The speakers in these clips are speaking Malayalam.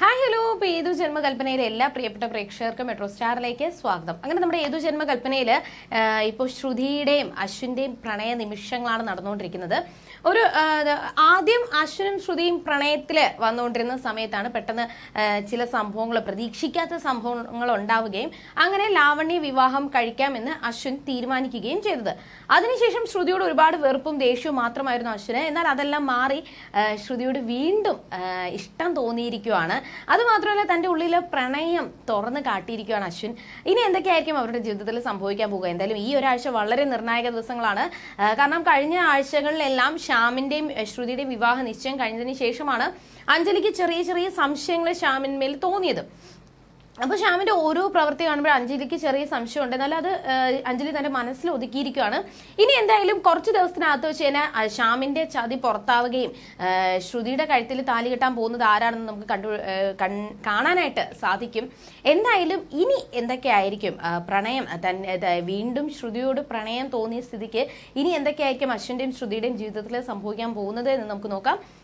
ഹായ് ഹലോ ഇപ്പോൾ ഏതു ജന്മകൽപ്പനയിലെ എല്ലാ പ്രിയപ്പെട്ട പ്രേക്ഷകർക്കും മെട്രോ സ്റ്റാറിലേക്ക് സ്വാഗതം. അങ്ങനെ നമ്മുടെ ഏതു ജന്മകൽപ്പനയിൽ ഇപ്പോൾ ശ്രുതിയുടെയും അശ്വിന്റെയും പ്രണയ നിമിഷങ്ങളാണ് നടന്നുകൊണ്ടിരിക്കുന്നത്. ഒരു ആദ്യം അശ്വനും ശ്രുതിയും പ്രണയത്തിൽ വന്നുകൊണ്ടിരുന്ന സമയത്താണ് പെട്ടെന്ന് ചില സംഭവങ്ങൾ പ്രതീക്ഷിക്കാത്ത സംഭവങ്ങൾ ഉണ്ടാവുകയും അങ്ങനെ ലാവണ്യ വിവാഹം കഴിക്കാമെന്ന് അശ്വിൻ തീരുമാനിക്കുകയും ചെയ്തത്. അതിനുശേഷം ശ്രുതിയോട് ഒരുപാട് വെറുപ്പും ദേഷ്യവും മാത്രമായിരുന്നു അശ്വിന്. എന്നാൽ അതെല്ലാം മാറി ശ്രുതിയോട് വീണ്ടും ഇഷ്ടം തോന്നിയിരിക്കുവാണ്. അതുമാത്രമല്ല തന്റെ ഉള്ളിലെ പ്രണയം തുറന്ന് കാട്ടിയിരിക്കുകയാണ് അശ്വിൻ. ഇനി എന്തൊക്കെയായിരിക്കും അവരുടെ ജീവിതത്തിൽ സംഭവിക്കാൻ പോകുക? എന്തായാലും ഈ ഒരാഴ്ച വളരെ നിർണായക ദിവസങ്ങളാണ്. കാരണം കഴിഞ്ഞ ആഴ്ചകളിലെല്ലാം ശ്യാമിന്റെയും ശ്രുതിയുടെയും വിവാഹ നിശ്ചയം കഴിഞ്ഞതിന് ശേഷമാണ് അഞ്ജലിക്ക് ചെറിയ ചെറിയ സംശയങ്ങൾ ശ്യാമിന്മേൽ തോന്നിയത്. അപ്പൊ ശ്യാമിന്റെ ഓരോ പ്രവൃത്തി കാണുമ്പോൾ അഞ്ജലിക്ക് ചെറിയ സംശയമുണ്ട്. എന്നാൽ അത് അഞ്ജലി തന്റെ മനസ്സിൽ ഒതുക്കിയിരിക്കുകയാണ്. ഇനി എന്തായാലും കുറച്ച് ദിവസത്തിനകത്ത് വെച്ച് ആ, ശ്യാമിന്റെ ചതി പുറത്താവുകയും ശ്രുതിയുടെ കഴുത്തിൽ താലി കെട്ടാൻ പോകുന്നത് ആരാണെന്ന് നമുക്ക് കണ്ടു കാണാനായിട്ട് സാധിക്കും. എന്തായാലും ഇനി എന്തൊക്കെയായിരിക്കും പ്രണയം? തന്നെ വീണ്ടും ശ്രുതിയോട് പ്രണയം തോന്നിയ സ്ഥിതിക്ക് ഇനി എന്തൊക്കെയായിരിക്കും അശ്വിന്റെയും ശ്രുതിയുടെയും ജീവിതത്തിൽ സംഭവിക്കാൻ പോകുന്നത് എന്ന് നമുക്ക് നോക്കാം.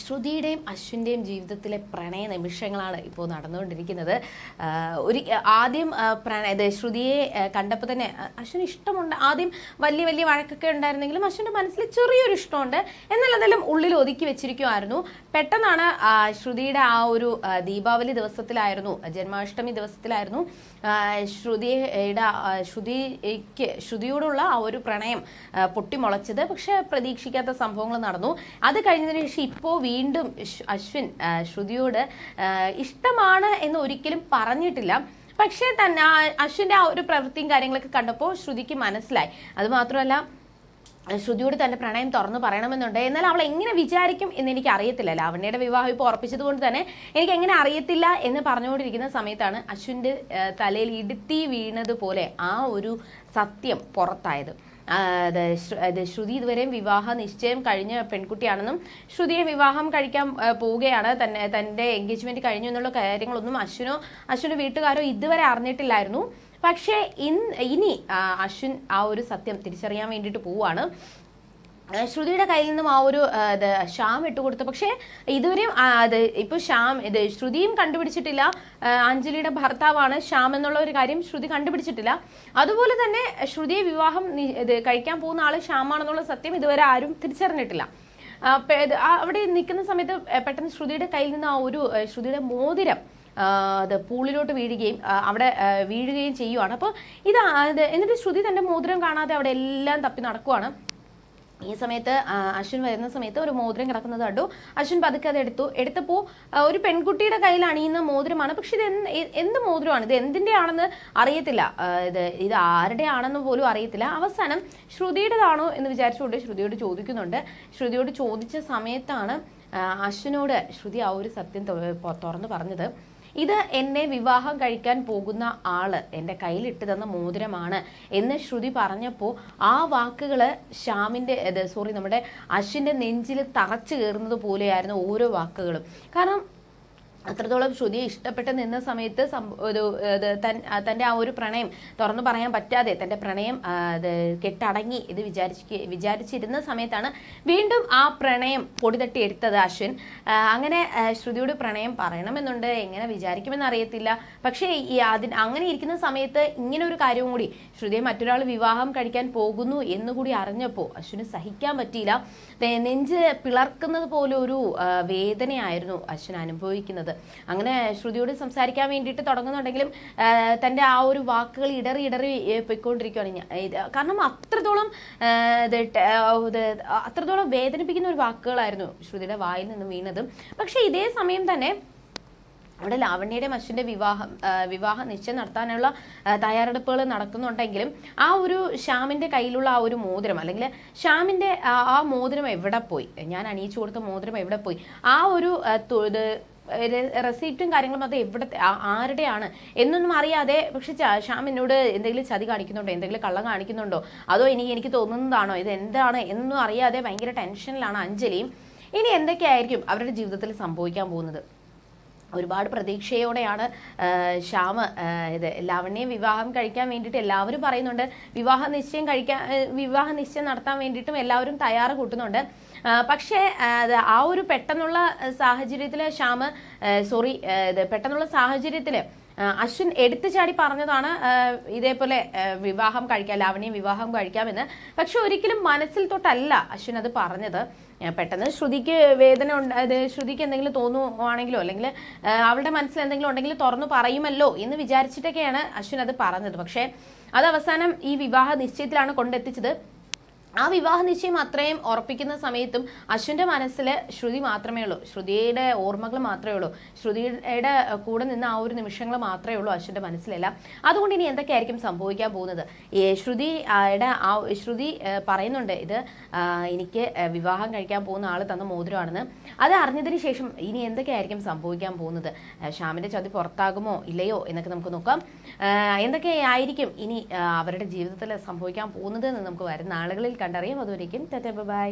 ശ്രുതിയുടെയും അശ്വിന്റെയും ജീവിതത്തിലെ പ്രണയ നിമിഷങ്ങളാണ് ഇപ്പോൾ നടന്നുകൊണ്ടിരിക്കുന്നത്. ഒരു ആദ്യം പ്രണയ ശ്രുതിയെ കണ്ടപ്പോൾ തന്നെ അശ്വിന് ഇഷ്ടമുണ്ട്. ആദ്യം വലിയ വലിയ വഴക്കൊക്കെ ഉണ്ടായിരുന്നെങ്കിലും അശ്വിന്റെ മനസ്സിൽ ചെറിയൊരു ഇഷ്ടമുണ്ട്. എന്നാൽ അതെല്ലാം ഉള്ളിൽ ഒതുക്കി വെച്ചിരിക്കുമായിരുന്നു പെട്ടെന്നാണ് ശ്രുതിയുടെ ആ ഒരു ദീപാവലി ദിവസത്തിലായിരുന്നു ജന്മാഷ്ടമി ദിവസത്തിലായിരുന്നു ശ്രുതിയുടെ ശ്രുതിക്ക് ശ്രുതിയോടുള്ള ആ ഒരു പ്രണയം പൊട്ടിമുളച്ചത്. പക്ഷേ പ്രതീക്ഷിക്കാത്ത സംഭവങ്ങൾ നടന്നു. അത് കഴിഞ്ഞതിന് ശേഷം ഇപ്പോൾ വീണ്ടും അശ്വിൻ ശ്രുതിയോട് ഇഷ്ടമാണ് എന്ന് ഒരിക്കലും പറഞ്ഞിട്ടില്ല. പക്ഷേ തന്നെ അശ്വിന്റെ ആ ഒരു പ്രവൃത്തിയും കാര്യങ്ങളൊക്കെ കണ്ടപ്പോൾ ശ്രുതിക്ക് മനസ്സിലായി. അത് മാത്രമല്ല ശ്രുതിയോട് തന്നെ പ്രണയം തുറന്നു പറയണമെന്നുണ്ട്. എന്നാൽ അവൾ എങ്ങനെ വിചാരിക്കും എന്ന് എനിക്ക് അറിയത്തില്ല. ലാവണ്യയുടെ വിവാഹം ഇപ്പോൾ ഉറപ്പിച്ചത് കൊണ്ട് തന്നെ എനിക്ക് എങ്ങനെ അറിയത്തില്ല എന്ന് പറഞ്ഞുകൊണ്ടിരിക്കുന്ന സമയത്താണ് അശ്വിന്റെ തലയിൽ ഇടുത്തി വീണതുപോലെ ആ ഒരു സത്യം പുറത്തായത്. അത് ശ്രു- അത് ശ്രുതി ഇതുവരെയും വിവാഹ നിശ്ചയം കഴിഞ്ഞ പെൺകുട്ടിയാണെന്നും ശ്രുതിയെ വിവാഹം കഴിക്കാൻ പോവുകയാണ്. തന്നെ തന്റെ എൻഗേജ്മെന്റ് കഴിഞ്ഞു എന്നുള്ള കാര്യങ്ങളൊന്നും അശ്വിനോ അശ്വിനോ വീട്ടുകാരോ ഇതുവരെ അറിഞ്ഞിട്ടില്ലായിരുന്നു. പക്ഷേ ഇൻ ഇനി അശ്വിൻ ആ ഒരു സത്യം തിരിച്ചറിയാൻ വേണ്ടിയിട്ട് ആ, ശ്രുതിയുടെ കയ്യിൽ നിന്നും ആ ഒരു ഷാം ശ്യാം ഇട്ടുകൊടുത്തു പക്ഷേ ഇതുവരെയും അത് ഇപ്പൊ ശ്യാം ഇത് ശ്രുതിയും കണ്ടുപിടിച്ചിട്ടില്ല. അഞ്ജലിയുടെ ഭർത്താവാണ് ശ്യാം എന്നുള്ള ഒരു കാര്യം ശ്രുതി കണ്ടുപിടിച്ചിട്ടില്ല. അതുപോലെ തന്നെ ശ്രുതിയെ വിവാഹം ഇത് കഴിക്കാൻ പോകുന്ന ആൾ ശ്യാമാണെന്നുള്ള സത്യം ഇതുവരെ ആരും തിരിച്ചറിഞ്ഞിട്ടില്ല. അവിടെ നിൽക്കുന്ന സമയത്ത് പെട്ടെന്ന് ശ്രുതിയുടെ കയ്യിൽ നിന്ന് ആ ഒരു ശ്രുതിയുടെ മോതിരം അത് പൂളിലോട്ട് വീഴുകയും അവിടെ വീഴുകയും ചെയ്യുവാണ്. അപ്പോൾ ഇത് എന്നിട്ട് ശ്രുതി തന്റെ മോതിരം കാണാതെ അവിടെ എല്ലാം തപ്പി നടക്കുവാണ്. ഈ സമയത്ത് അശ്വിൻ വരുന്ന സമയത്ത് ഒരു മോതിരം കിടക്കുന്നത് കണ്ടു. അശ്വിൻ പതുക്കെ അത് എടുത്തു. എടുത്തപ്പോൾ ഒരു പെൺകുട്ടിയുടെ കയ്യിൽ അണിയുന്ന മോതിരമാണ്. പക്ഷെ ഇത് എന്ത് മോതിരമാണ്? ഇത് എന്തിന്റെ ആണെന്ന് അറിയത്തില്ല ഇത് ഇത് ആരുടെ ആണെന്ന് പോലും അറിയത്തില്ല. അവസാനം ശ്രുതിയുടേതാണോ എന്ന് വിചാരിച്ചുകൊണ്ട് ശ്രുതിയോട് ചോദിക്കുന്നുണ്ട്. ശ്രുതിയോട് ചോദിച്ച സമയത്താണ് അശ്വിനോട് ശ്രുതി ആ ഒരു സത്യം തുറന്നു പറഞ്ഞത്. ഇത് എന്നെ വിവാഹം കഴിക്കാൻ പോകുന്ന ആൾ എന്റെ കയ്യിലിട്ട് തന്ന മോതിരമാണ് എന്ന് ശ്രുതി പറഞ്ഞപ്പോൾ ആ വാക്കുകൾ ശ്യാമിന്റെ സോറി നമ്മുടെ അശ്വിന്റെ നെഞ്ചിൽ തറച്ചു കയറുന്നത് പോലെയായിരുന്നു ഓരോ വാക്കുകളും. കാരണം അത്രത്തോളം ശ്രുതി ഇഷ്ടപ്പെട്ട് നിന്ന സമയത്ത് ഒരു ഇത് തൻ ആ ഒരു പ്രണയം തുറന്നു പറയാൻ പറ്റാതെ തന്റെ പ്രണയം കെട്ടടങ്ങി ഇത് വിചാരിച്ച് വിചാരിച്ചിരുന്ന സമയത്താണ് വീണ്ടും ആ പ്രണയം പൊടിതട്ടി എടുത്തത് അശ്വിൻ അങ്ങനെ ശ്രുതിയുടെ പ്രണയം പറയണമെന്നുണ്ട്. എങ്ങനെ വിചാരിക്കുമെന്ന് അറിയത്തില്ല. പക്ഷേ ഈ അതിന് അങ്ങനെ ഇരിക്കുന്ന സമയത്ത് ഇങ്ങനെ ഒരു കാര്യവും കൂടി ശ്രുതിയെ മറ്റൊരാൾ വിവാഹം കഴിക്കാൻ പോകുന്നു എന്നുകൂടി അറിഞ്ഞപ്പോൾ അശ്വിന് സഹിക്കാൻ പറ്റിയില്ല. നെഞ്ച് പിളർക്കുന്നത് പോലെ ഒരു വേദനയായിരുന്നു അശ്വിൻ അനുഭവിക്കുന്നത്. അങ്ങനെ ശ്രുതിയോട് സംസാരിക്കാൻ വേണ്ടിയിട്ട് തുടങ്ങുന്നുണ്ടെങ്കിലും തന്റെ ആ ഒരു വാക്കുകൾ ഇടറി ഇടറി പോയിക്കൊണ്ടിരിക്കുകയാണ് കാരണം അത്രത്തോളം അത്രത്തോളം വേദനിപ്പിക്കുന്ന ഒരു വാക്കുകളായിരുന്നു ശ്രുതിയുടെ വായിൽ നിന്ന് വീണത്. പക്ഷെ ഇതേ സമയം തന്നെ അവിടെ ലാവണ്യയുടെ മശുവിന്റെ വിവാഹം വിവാഹ നിശ്ചയം നടത്താനുള്ള തയ്യാറെടുപ്പുകൾ നടക്കുന്നുണ്ടെങ്കിലും ആ ഒരു ശ്യാമിന്റെ കയ്യിലുള്ള ആ ഒരു മോതിരം അല്ലെങ്കിൽ ശ്യാമിന്റെ ആ മോതിരം എവിടെ പോയി? ഞാൻ അണിയിച്ചു കൊടുത്ത മോതിരം എവിടെ പോയി? ആ ഒരു റെസീപ്റ്റും കാര്യങ്ങളും അത് എവിടെ ആരുടെയാണ് എന്നൊന്നും അറിയാതെ പക്ഷെ ശ്യാം എന്നോട് എന്തെങ്കിലും ചതി കാണിക്കുന്നുണ്ടോ? എന്തെങ്കിലും കള്ളം കാണിക്കുന്നുണ്ടോ? അതോ ഇനി എനിക്ക് തോന്നുന്നതാണോ? ഇത് എന്താണ് എന്നൊന്നും അറിയാതെ ഭയങ്കര ടെൻഷനിലാണ് അഞ്ജലിയും. ഇനി എന്തൊക്കെയായിരിക്കും അവരുടെ ജീവിതത്തിൽ സംഭവിക്കാൻ പോകുന്നത്? ഒരുപാട് പ്രതീക്ഷയോടെയാണ് ശ്യാമ ഇത് ലാവണ്യം വിവാഹം കഴിക്കാൻ വേണ്ടിയിട്ട് എല്ലാവരും പറയുന്നുണ്ട്. വിവാഹ നിശ്ചയം കഴിക്കാൻ വിവാഹ നിശ്ചയം നടത്താൻ വേണ്ടിയിട്ടും എല്ലാവരും തയ്യാറ് കൂട്ടുന്നുണ്ട്. പക്ഷേ ആ, ഒരു പെട്ടെന്നുള്ള സാഹചര്യത്തിൽ ശ്യാമ് സോറി പെട്ടെന്നുള്ള സാഹചര്യത്തിൽ അശ്വിൻ എടുത്തു ചാടി പറഞ്ഞതാണ് ഇതേപോലെ വിവാഹം കഴിക്കാം ലാവണ്യം വിവാഹം കഴിക്കാമെന്ന് പക്ഷെ ഒരിക്കലും മനസ്സിൽ തൊട്ടല്ല അശ്വിൻ അത് പറഞ്ഞത്. പെട്ടെന്ന് ശ്രുതിക്ക് വേദന ഉണ്ട് ശ്രുതിക്ക് എന്തെങ്കിലും തോന്നുവാണെങ്കിലോ അല്ലെങ്കിൽ അവളുടെ മനസ്സിൽ എന്തെങ്കിലും ഉണ്ടെങ്കിൽ തുറന്നു പറയുമല്ലോ എന്ന് വിചാരിച്ചിട്ടൊക്കെയാണ് അശ്വിൻ അത് പറഞ്ഞത്. പക്ഷേ അത് അവസാനം ഈ വിവാഹ നിശ്ചയത്തിലാണ് കൊണ്ടെത്തിച്ചത്. ആ വിവാഹ നിശ്ചയം അത്രയും ഉറപ്പിക്കുന്ന സമയത്തും അശ്വിന്റെ മനസ്സിൽ ശ്രുതി മാത്രമേ ഉള്ളൂ. ശ്രുതിയുടെ ഓർമ്മകൾ മാത്രമേ ഉള്ളൂ. ശ്രുതിയുടെ കൂടെ നിന്ന് ആ ഒരു നിമിഷങ്ങൾ മാത്രമേ ഉള്ളൂ അശ്വിന്റെ മനസ്സിലല്ല. അതുകൊണ്ട് ഇനി എന്തൊക്കെയായിരിക്കും സംഭവിക്കാൻ പോകുന്നത്? ഈ ശ്രുതി ആ, ശ്രുതി പറയുന്നുണ്ട് ഇത് എനിക്ക് വിവാഹം കഴിക്കാൻ പോകുന്ന ആൾ തന്ന മോതിരമാണെന്ന്. അത് അറിഞ്ഞതിന് ശേഷം ഇനി എന്തൊക്കെയായിരിക്കും സംഭവിക്കാൻ പോകുന്നത്? ശ്യാമിന്റെ ചതി പുറത്താകുമോ ഇല്ലയോ എന്നൊക്കെ നമുക്ക് നോക്കാം. എന്തൊക്കെ എന്തൊക്കെയായിരിക്കും ഇനി അവരുടെ ജീവിതത്തിൽ സംഭവിക്കാൻ പോകുന്നത് എന്ന് നമുക്ക് വരുന്ന ആളുകളിൽ കണ്ടറിയാം. അതുവരേക്കും ബൈ.